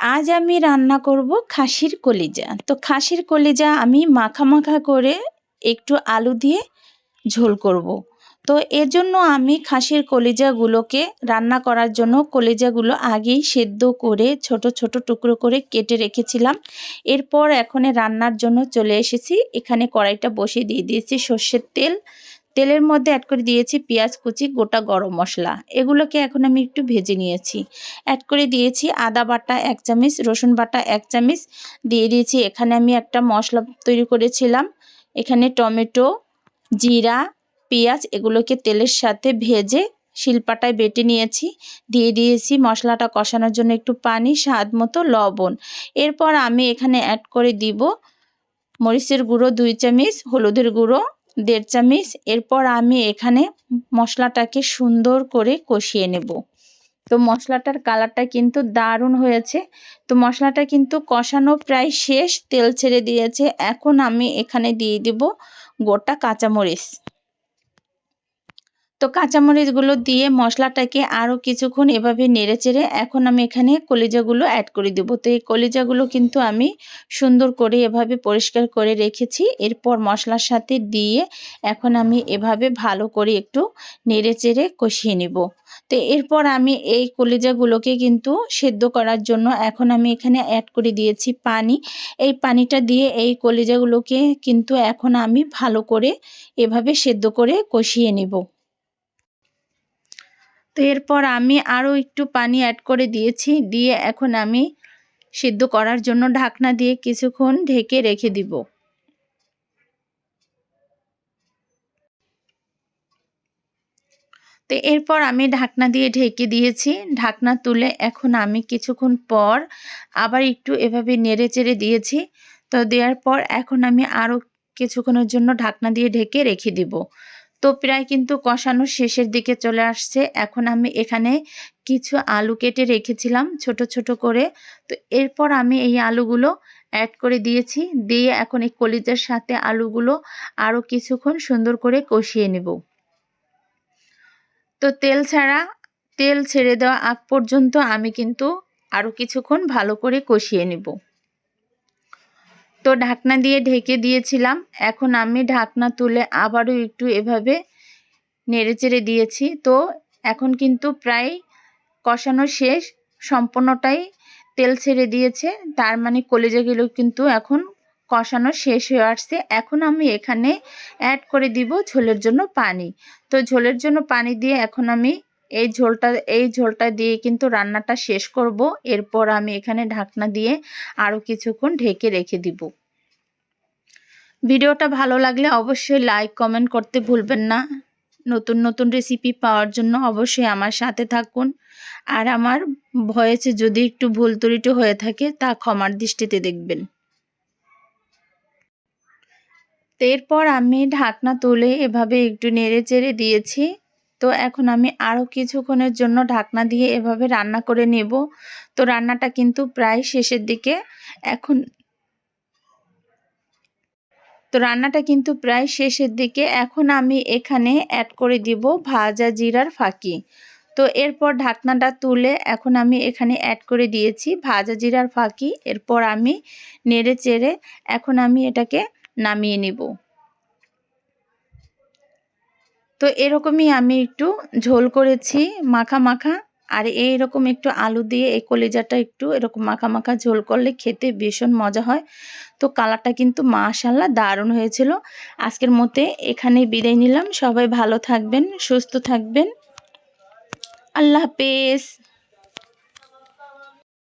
আজ আমি রান্না করব খাসির কলিজা। তো খাসির কলিজা আমি মাখা মাখা করে একটু আলু দিয়ে ঝোল করব। তো এর জন্য আমি খাসির কলিজাগুলোকে রান্না করার জন্য কলিজাগুলো আগেই সেদ্ধ করে ছোট ছোট টুকরো করে কেটে রেখেছিলাম। এরপর এখন রান্নার জন্য চলে এসেছি। এখানে কড়াইটা বসিয়ে দিয়ে দিয়েছি সর্ষের তেল তেলের মধ্যে অ্যাড করে দিয়েছি পেঁয়াজ কুচি, গোটা গরম মশলা। এগুলোকে এখন আমি একটু ভেজে নিয়েছি। অ্যাড করে দিয়েছি আদা বাটা এক চামচ, রসুন বাটা এক চামচ। দিয়ে দিয়েছি এখানে আমি একটা মশলা তৈরি করেছিলাম। এখানে টমেটো, জিরা, পেঁয়াজ এগুলোকে তেলের সাথে ভেজে শিলপাটায় বেটে নিয়েছি। দিয়ে দিয়েছি মশলাটা কষানোর জন্য একটু পানি, স্বাদ মতো লবণ। এরপর আমি এখানে অ্যাড করে দিব মরিচের গুঁড়ো দুই চামচ, হলুদের গুঁড়ো দেড় চামচ। এরপর আমি এখানে মশলাটাকে সুন্দর করে কষিয়ে নেব। তো মশলাটার কালারটা কিন্তু দারুণ হয়েছে। তো মশলাটা কিন্তু কষানো প্রায় শেষ, তেল ছেড়ে দিয়েছে। এখন আমি এখানে দিয়ে দেব গোটা কাঁচামরিচ। তো কাঁচামরিচগুলো দিয়ে মশলাটাকে আরও কিছুক্ষণ এভাবে নেড়ে চেড়ে এখন আমি এখানে কলিজাগুলো অ্যাড করে দেবো। তো এই কলিজাগুলো কিন্তু আমি সুন্দর করে এভাবে পরিষ্কার করে রেখেছি। এরপর মশলার সাথে দিয়ে এখন আমি এভাবে ভালো করে একটু নেড়ে চেড়ে কষিয়ে নেব। তো এরপর আমি এই কলিজাগুলোকে কিন্তু সেদ্ধ করার জন্য এখন আমি এখানে অ্যাড করে দিয়েছি পানি। এই পানিটা দিয়ে এই কলিজাগুলোকে কিন্তু এখন আমি ভালো করে এভাবে সেদ্ধ করে কষিয়ে নেব। তো এরপর আমি আরও একটু পানি অ্যাড করে দিয়েছি, দিয়ে এখন আমি সিদ্ধ করার জন্য ঢাকনা দিয়ে কিছুক্ষণ ঢেকে রেখে দিব। তো এরপর আমি ঢাকনা দিয়ে ঢেকে দিয়েছি, ঢাকনা তুলে এখন আমি কিছুক্ষণ পর আবার একটু এভাবে নেড়ে চেড়ে দিয়েছি। তো দেওয়ার পর এখন আমি আরও কিছুক্ষণের জন্য ঢাকনা দিয়ে ঢেকে রেখে দিব। তো প্রায় কিন্তু কষানো শেষের দিকে চলে আসছে। এখন আমি এখানে কিছু আলু কেটে রেখেছিলাম ছোট ছোট করে। তো এরপর আমি এই আলুগুলো অ্যাড করে দিয়েছি। দিয়ে এখন এই কলিজার সাথে আলুগুলো আরও কিছুক্ষণ সুন্দর করে কষিয়ে নেব। তো তেল ছাড়া, তেল ছেড়ে দেওয়া আগ পর্যন্ত আমি কিন্তু আরও কিছুক্ষণ ভালো করে কষিয়ে নেব। তো ঢাকনা দিয়ে ঢেকে দিয়েছিলাম। এখন আমি ঢাকনা তুলে আবারও একটু এভাবে নেড়েচেড়ে দিয়েছি। তো এখন কিন্তু প্রায় কষানো শেষ, সম্পূর্ণটাই তেল ছেড়ে দিয়েছে। তার মানে কলেজাগুলো কিন্তু এখন কষানো শেষ হয়ে আসছে। এখন আমি এখানে অ্যাড করে দিব ঝোলের জন্য পানি। তো ঝোলের জন্য পানি দিয়ে এখন আমি এই ঝোলটা এই ঝোলটা দিয়ে কিন্তু রান্নাটা শেষ করব। এরপর আমি এখানে ঢাকনা দিয়ে আরও কিছুক্ষণ ঢেকে রেখে দিব। ভিডিওটা ভালো লাগলে অবশ্যই লাইক, কমেন্ট করতে ভুলবেন না। নতুন নতুন রেসিপি পাওয়ার জন্য অবশ্যই আমার সাথে থাকুন। আর আমার ভয়েসে যদি একটু ভুল ত্রুটি হয়ে থাকে, তা ক্ষমার দৃষ্টিতে দেখবেন। এরপর আমি ঢাকনা তুলে এভাবে একটু নেড়ে চেড়ে দিয়েছি। তো এখন আমি আরও কিছুক্ষণের জন্য ঢাকনা দিয়ে এভাবে রান্না করে নেব। তো রান্নাটা কিন্তু প্রায় শেষের দিকে। এখন তো রান্নাটা কিন্তু প্রায় শেষের দিকে। এখন আমি এখানে অ্যাড করে দিব ভাজা জিরার ফাঁকি। তো এরপর ঢাকনাটা তুলে এখন আমি এখানে অ্যাড করে দিয়েছি ভাজা জিরার ফাঁকি। এরপর আমি নেড়ে চেড়ে এখন আমি এটাকে নামিয়ে নিব। তো এরকমই আমি একটু ঝোল করেছি মাখা মাখা। আর এই রকম একটু আলু দিয়ে এই কলিজাটা একটু এরকম মাখা মাখা ঝোল করলে খেতে ভীষণ মজা হয়। তো কালারটা কিন্তু মাশাল্লাহ দারুণ হয়েছিল। আজকের মতে এখানে বিদায় নিলাম। সবাই ভালো থাকবেন, সুস্থ থাকবেন। আল্লাহ হাফেজ।